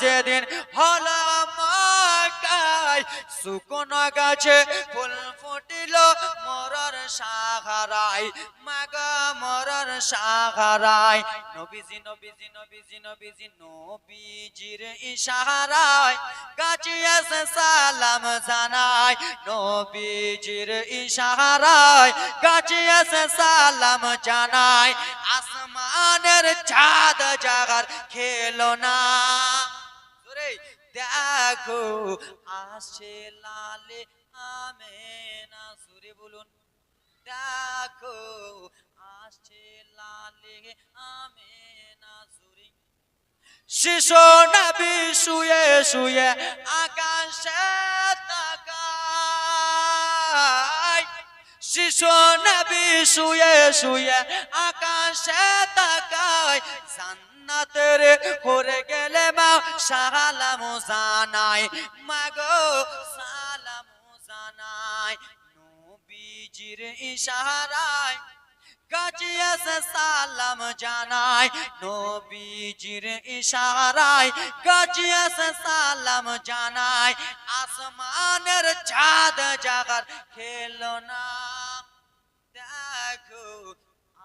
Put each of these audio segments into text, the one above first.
যেদিন হল শুকনো গাছে ফুল ফুটিল মরার সাহারায়, মাগা মরার সাহারায়। নবীজি নবীজি নবীজি নবীজি, নবীজির ইশারায় গাছে এসে সালাম জানায়। নবীজির ইশারায় গাছে এসে সালাম জানায়। আসমানের চাঁদ জাগার খেলো না। দেখো আসে লালে আমেনা, সুরে বলুন দেখো আসছে লালে আমেনা, সুরে। শিশু নবী শুয়ে শুয়ে আকাশে তাকায়। শিশু নবী শুয়ে শুয়ে আকাশে তাকায়। জান্নাতের করে গেলে মা সালাম জানাই, মাগো সালাম জানাই, নবীজির ইশারায় গাজিয়াসে সালাম জানাই, নবীজির ইশারায় গাজিয়াসে সালাম জানাই, আসমানের চাঁদ জাগার খেলো না। দেখো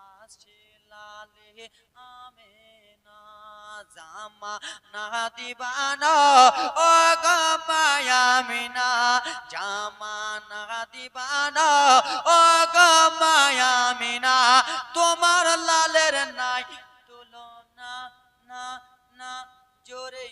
আসছে লালে আমেনা জামা না দিবানা, ও গমায়ামিনা জামা না দিবানা, ও গমায়ামিনা তোমার লালের নাই তুলনা, না না, জোরে